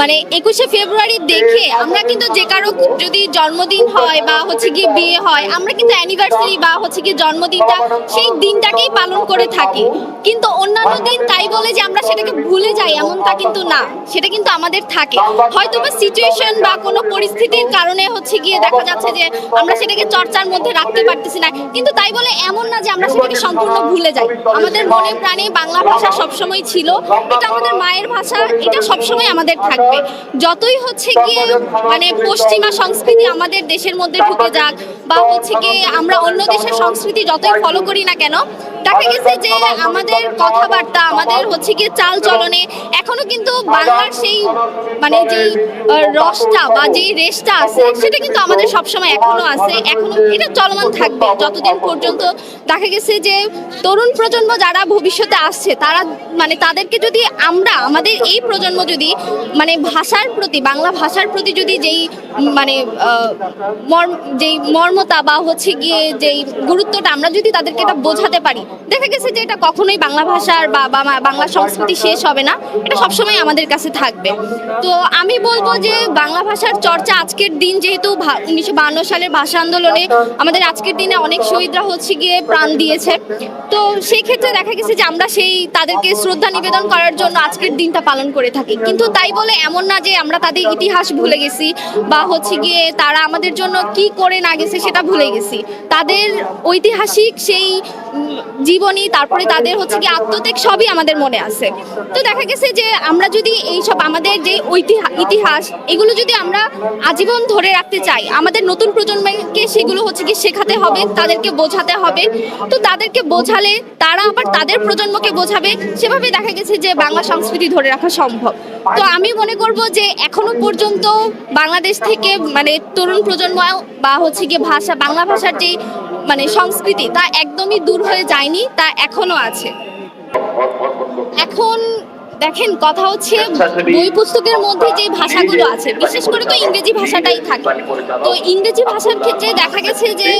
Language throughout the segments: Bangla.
মানে একুশে ফেব্রুয়ারি দেখে আমরা কিন্তু যে কারও যদি জন্মদিন হয় বা হচ্ছে গিয়ে বিয়ে হয়, আমরা কিন্তু অ্যানিভার্সারি বা হচ্ছে গিয়ে জন্মদিনটা সেই দিনটাকেই পালন করে থাকি। কিন্তু অন্যান্য দিন তাই বলে যে আমরা সেটাকে ভুলে যাই এমনটা কিন্তু না, সেটা কিন্তু আমাদের থাকে। হয়তো বা সিচুয়েশন বা কোনো পরিস্থিতির কারণে হচ্ছে গিয়ে দেখা যাচ্ছে যে আমরা সেটাকে চর্চার মধ্যে রাখতে পারতেছি না। কিন্তু তাই বলে এমন না যে আমরা সেটাকে সম্পূর্ণ ভুলে যাই। আমাদের মনে প্রাণে বাংলা ভাষা সবসময় ছিল এটা আমাদের মায়ের ভাষা এটা সবসময় আমাদের থাকবে। যতই হচ্ছে কি মানে পশ্চিমা সংস্কৃতি আমাদের দেশের মধ্যে ঢুকে যাক বা হচ্ছে কি আমরা অন্য দেশের সংস্কৃতি যতই ফলো করি না কেন দেখা গেছে যে আমাদের কথাবার্তা আমাদের হচ্ছে গিয়ে চাল চলনে। এখনও কিন্তু বাংলার সেই মানে যে রসটা বা যে রেসটা আছে সেটা কিন্তু আমাদের সবসময় এখনও আছে। এখনও এটা চলমান থাকবে। যতদিন পর্যন্ত দেখা গেছে যে তরুণ প্রজন্ম যারা ভবিষ্যতে আসছে তারা মানে তাদেরকে যদি আমরা আমাদের এই প্রজন্ম যদি মানে ভাষার প্রতি বাংলা ভাষার প্রতি যদি যেই মানে মর্ম যেই মর্মতা বা হচ্ছে গিয়ে যেই গুরুত্বটা আমরা যদি তাদেরকে এটা বোঝাতে পারি দেখা গেছে যে এটা কখনোই বাংলা ভাষার বা বাংলা সংস্কৃতি শেষ হবে না, এটা সবসময় আমাদের কাছে থাকবে। তো আমি বলব যে বাংলা ভাষার চর্চা আজকের দিন যেহেতু উনিশশো সালের ভাষা আন্দোলনে আমাদের আজকের দিনে অনেক শহীদরা হচ্ছে গিয়ে প্রাণ দিয়েছে। তো সেই ক্ষেত্রে দেখা গেছে যে আমরা সেই তাদেরকে শ্রদ্ধা নিবেদন করার জন্য আজকের দিনটা পালন করে থাকি। কিন্তু তাই বলে এমন না যে আমরা তাদের ইতিহাস ভুলে গেছি বা হচ্ছে গিয়ে তারা আমাদের জন্য কি করে না গেছে সেটা ভুলে গেছি। তাদের ঐতিহাসিক সেই জীবনী, তারপরে তাদের হচ্ছে কি আত্মত্যাগ সবই আমাদের মনে আছে। তো দেখা গেছে যে আমরা যদি এই সব আমাদের যে ইতিহাস, এগুলো যদি আমরা আজীবন ধরে রাখতে চাই, আমাদের নতুন প্রজন্মকে সেগুলো হচ্ছে কি শেখাতে হবে, তাদেরকে বোঝাতে হবে। তো তাদেরকে বোঝালে তারা আবার তাদের প্রজন্মকে বোঝাবে। সেভাবে দেখা গেছে যে বাংলা সংস্কৃতি ধরে রাখা সম্ভব। তো আমি মনে করব যে এখনও পর্যন্ত বাংলাদেশ থেকে মানে তরুণ প্রজন্ম বা হচ্ছে গিয়ে ভাষা, বাংলা ভাষার যে মানে সংস্কৃতি তা একদমই দূর হয়ে যায়নি, তা এখনও আছে। এখন দেখেন, কথা হচ্ছে বই পুস্তকের মধ্যে যে ভাষাগুলো আছে, বিশেষ করে তো ইংরেজি ভাষাটাই থাকে। তো ইংরেজি ভাষার ক্ষেত্রে দেখা গেছে যে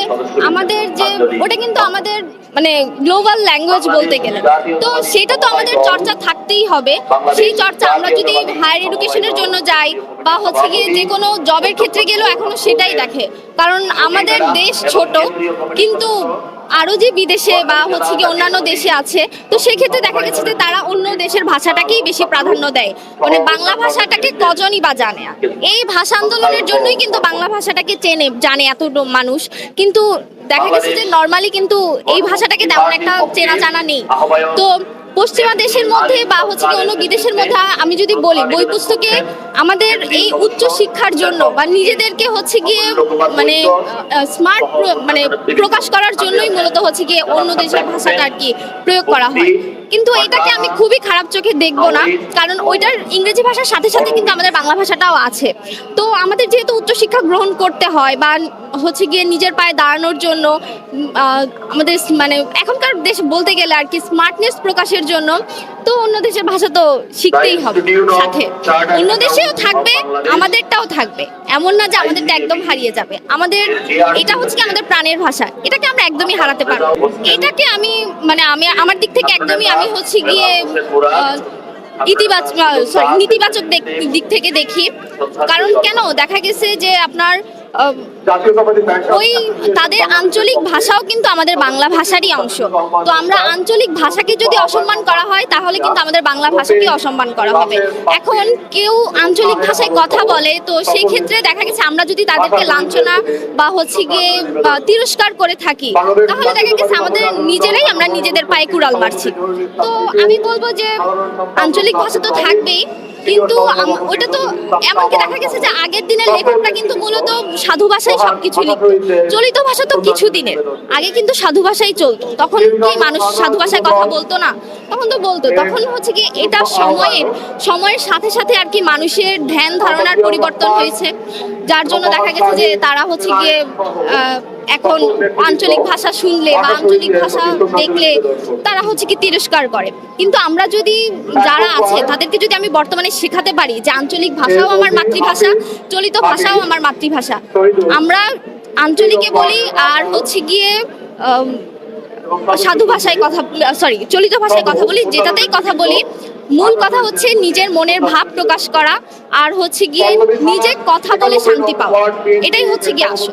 আমাদের যে, ওটা কিন্তু আমাদের মানে গ্লোবাল ল্যাঙ্গুয়েজ বলতে গেলে। তো সেটা তো আমাদের চর্চা থাকতেই হবে। সেই চর্চা আমরা যদি হায়ার এডুকেশনের জন্য যাই বা হচ্ছে গিয়ে যে কোনো জবের ক্ষেত্রে গেলেও এখনও সেটাই দেখে। কারণ আমাদের দেশ ছোট, কিন্তু আরও যে বিদেশে বা হচ্ছে কি অন্যান্য দেশে আছে, তো সেক্ষেত্রে দেখা গেছে যে তারা অন্য দেশের ভাষাটাকেই বেশি প্রাধান্য দেয়। মানে বাংলা ভাষাটাকে কজনই বা জানে এই ভাষা আন্দোলনের জন্যই কিন্তু বাংলা ভাষাটাকে চেনে, জানে এত মানুষ। কিন্তু দেখা গেছে যে নর্মালি কিন্তু এই ভাষাটাকে তেমন একটা চেনা জানা নেই। তো পশ্চিমা দেশের মধ্যে বা হচ্ছে কি অন্য বিদেশের মধ্যে আমি যদি বলি বই পুস্তকে আমাদের এই উচ্চ শিক্ষার জন্য বা নিজেদেরকে হচ্ছে গিয়ে মানে স্মার্ট মানে প্রকাশ করার জন্যই মূলত হচ্ছে গিয়ে অন্য দেশের ভাষাটা আর কি প্রয়োগ করা হয়। কিন্তু এটাকে আমি খুবই খারাপ চোখে দেখব না, কারণ ওইটার ইংরেজি ভাষার সাথে সাথে কিন্তু আমাদের বাংলা ভাষাটাও আছে। তো আমাদের যেহেতু উচ্চশিক্ষা গ্রহণ করতে হয় বা হচ্ছে গিয়ে নিজের পায়ে দাঁড়ানোর জন্য আমাদের মানে এখনকার দেশ বলতে গেলে আর কি স্মার্টনেস প্রকাশের জন্য তো অন্য দেশের ভাষা তো শিখতেই হবে সাথে। অন্য দেশেও থাকবে আমাদেরটাও থাকবে। এমন না যে আমাদেরটা একদম হারিয়ে যাবে। আমাদের এটা হচ্ছে কি আমাদের প্রাণের ভাষা। এটাকে আমরা একদমই হারাতে পারব এটাকে আমি মানে আমি আমার দিক থেকে একদমই আমি হচ্ছে গিয়ে ইতিবাচক সরি নেতিবাচক দিক- থেকে দেখি। কারণ কেন? দেখা গেছে যে আপনার ওই তাদের আঞ্চলিক ভাষাও কিন্তু আমাদের বাংলা ভাষারই অংশ। তো আমরা আঞ্চলিক ভাষাকে যদি অসম্মান করা হয়, তাহলে কিন্তু আমাদের বাংলা ভাষাকে অসম্মান করা হবে। এখন কেউ আঞ্চলিক ভাষায় কথা বলে, তো সেই ক্ষেত্রে দেখা গেছে আমরা যদি তাদেরকে লাঞ্ছনা বা হচ্ছে গিয়ে তিরস্কার করে থাকি, তাহলে দেখা গেছে আমাদের নিজেরাই আমরা নিজেদের পায়ে কুড়াল মারছি। তো আমি বলব যে, আঞ্চলিক ভাষা তো থাকবেই। কিন্তু ওটা তো এমনকি দেখা গেছে যে আগের দিনের লেখকরা কিন্তু মূলত সাধু ভাষায় সবকিছু লিখতো। চলিত ভাষা তো কিছু দিনের। আগে কিন্তু সাধু ভাষাই চলতো। তখন কি মানুষ সাধু ভাষায় কথা বলতো না? তখন তো বলতো। তখন হচ্ছে কি এটা সময়ের সময়ের সাথে সাথে আর কি মানুষের ধ্যান ধারণার পরিবর্তন হয়েছে। যার জন্য দেখা গেছে যে তারা হচ্ছে গিয়ে এখন আঞ্চলিক ভাষা শুনলে বা আঞ্চলিক ভাষা দেখলে তারা হচ্ছে কি তিরস্কার করে। কিন্তু আমরা যদি যারা আছে তাদেরকে যদি আমি বর্তমানে শেখাতে পারি যে আঞ্চলিক ভাষাও আমার মাতৃভাষা চলিত ভাষাও আমার মাতৃভাষা আমরা আঞ্চলিকে বলি আর হচ্ছে গিয়ে সাধু ভাষায় কথা সরি চলিত ভাষায় কথা বলি যেটাতেই কথা বলি মূল কথা হচ্ছে নিজের মনের ভাব প্রকাশ করা আর হচ্ছে গিয়ে নিজে কথা বলে শান্তি পাওয়া। এটাই হচ্ছে গিয়ে আসল।